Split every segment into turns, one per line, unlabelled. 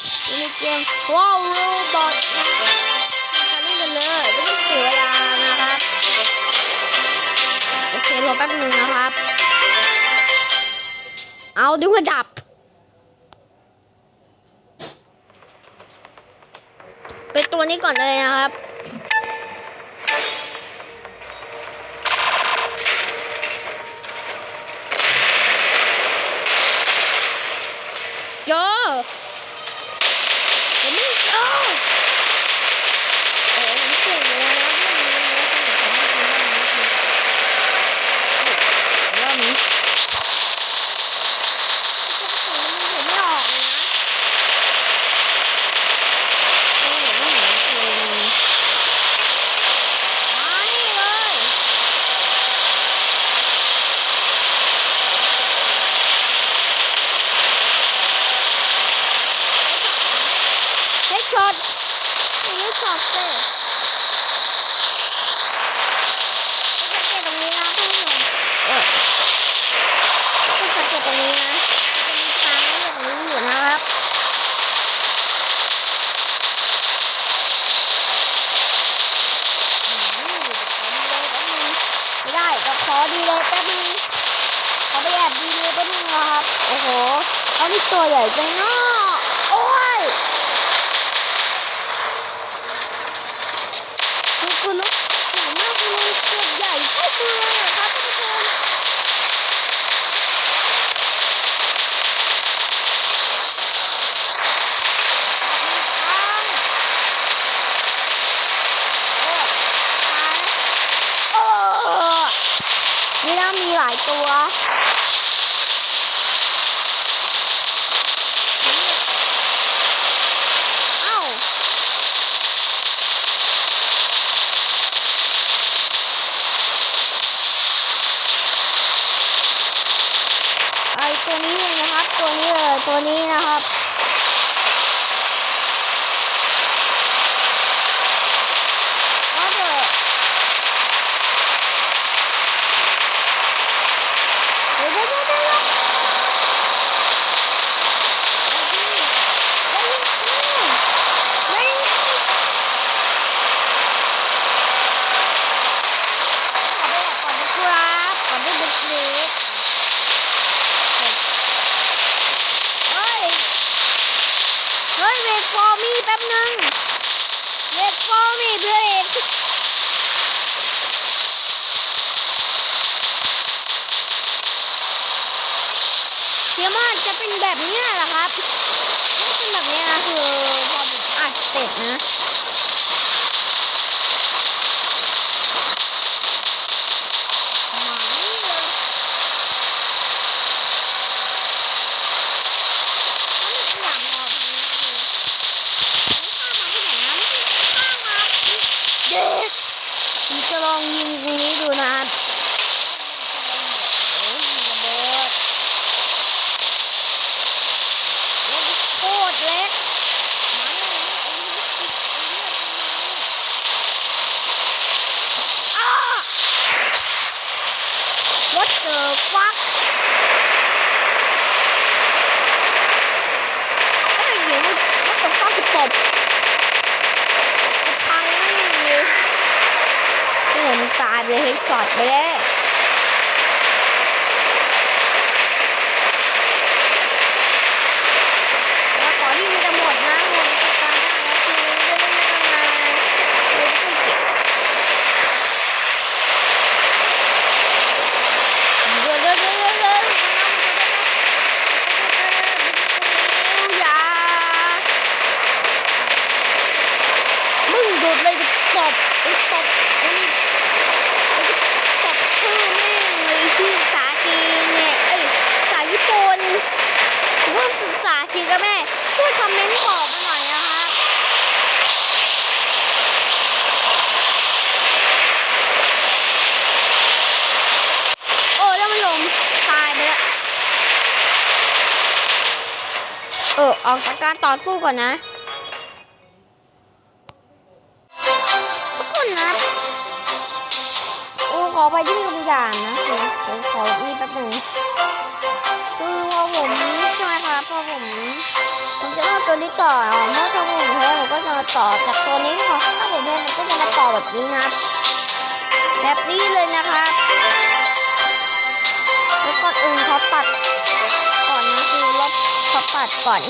อยู่ในเกมว้าวโรบอทนะครับมาเล่นกันเลยไม่ต้องเสียเวลานะครับโอเครอแป๊บหนึงนะครับ เอาดิว่าดับเป็นตัวนี้ก่อนเลยนะครับ เจอผมไม่เจอโอ้ผมเก่งเลยนะรอบนี้ผมไม่ออกเลยนะโอ้ผมไม่เห็นเลยมานี่เลย เฮ้ยช็อตเฮ้ยช็อตสิไม่สังเกตตรงนี้นะท่านผู้ชมเออไม่สังเกตตรงนี้นะจะมีทางให้ตรงนี้อยู่นะครับอืมไม่ได้ก็ขอดีเลยแป๊บนึงขอไปแอบดีเลยแป๊บนึงนะครับ โอ้โหเขานี่ ตัวใหญ่จังเนาะโอ้ย คือคือรถใหญ่มากเลยเกือบใหญ่เท่าเมืองอะครับท่านผู้ชมนี่นะมีหลายตัว เอ้า ไอตัวนี้เลยนะครับ ตัวนี้นะครับ ก็เถอะเดี๋ยวเดี๋ยวเดี๋ยวเดี๋ยวเฮ้ยขอไปแอบก่อนนะครับขอไปเด็กๆ เฮ้ย เฮ้ยเวทฟอร์มี่แป๊บนึงเวทฟอร์มี่เพื่อนเอก เชื่อว่าจะเป็นแบบนี้ยแหละครับถ้าเป็นแบบนี้นะคือพอผมอัดเสร็จนะมานี่เลอยากรอตรงนี้คือข้ามมาที่ไหนนะข้ามมาเด็กผมจะลองยิงตรงนี้ดูนะครับโอ้ยระเบิดโอ้ยโคตรเล็กมาเลยนะไอ้นี่ติดไอ้นี่อ้า What the fuck เอ้ยเดี๋ยวมันมัน ตกฟ้าตบพังไม่เลยเออมันตายเลยเฮดช็อตไปเลยแล้ว ออกจากการต่อสู้ก่อนนะ ทุกคนนะอูขอไปที่โรงยานนะผมขอมีแป๊บนึงคือพอผมใช่ไหมคะพอผมผมจะเอาตัวนี้ต่อเมื่อตัวผมแพ้ผมก็จะมาต่อจากตัวนี้พอถ้าผมแพ้มันก็จะมาต่อแบบนี้นะแบบนี้เลยนะครับแล้วก่นอื่นเขาตัด ดก่อน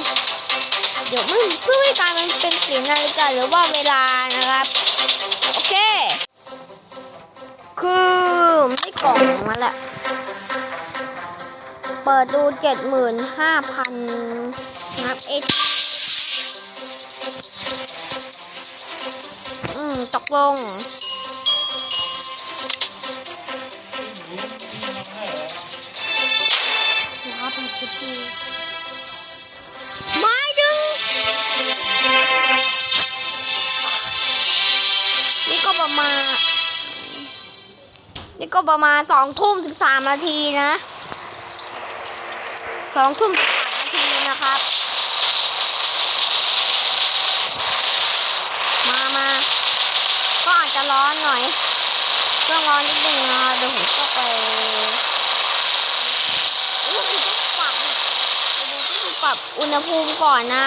เดี๋ยวมึงเพื่อให้การมันเป็นสีนาฬิกาหรือว่าเวลานะครับ โอเค คือไม่กล่องมาละเปิดดูเจ็ดหมื่นห้าพันนับเอชอืม ตกลง ก็ประมาณ นี่ก็ประมาณสองทุ่มถึงสามนาทีนะสองทุ่มถึงสามนาทีนะครับ มามาก็อาจจะร้อนหน่อยเครื่องร้อนนิดนึงนะเดี๋ยวผมก็ไปปรับอุณหภูมิก่อนนะ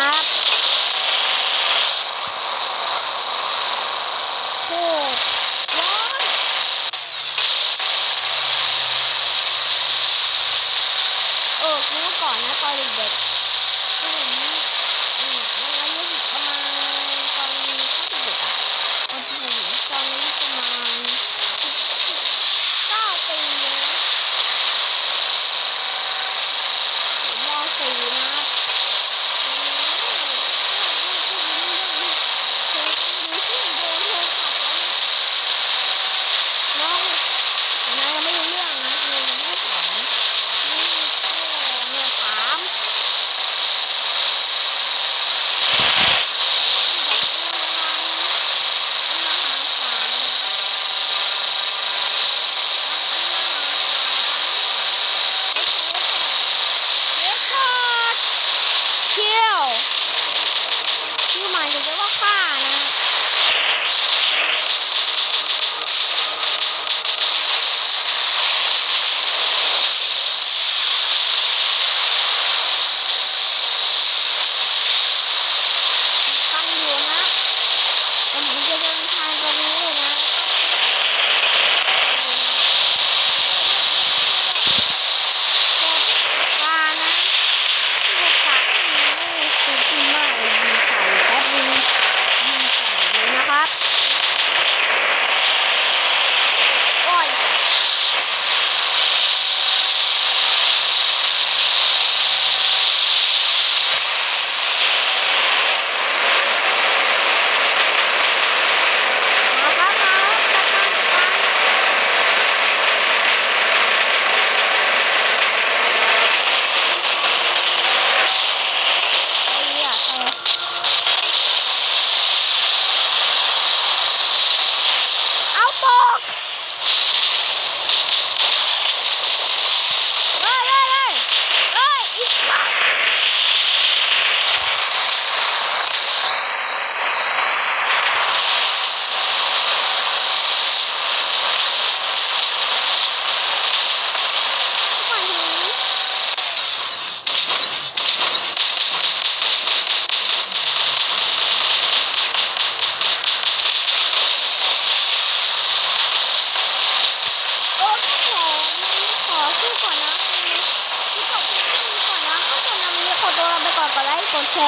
orta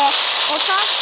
orta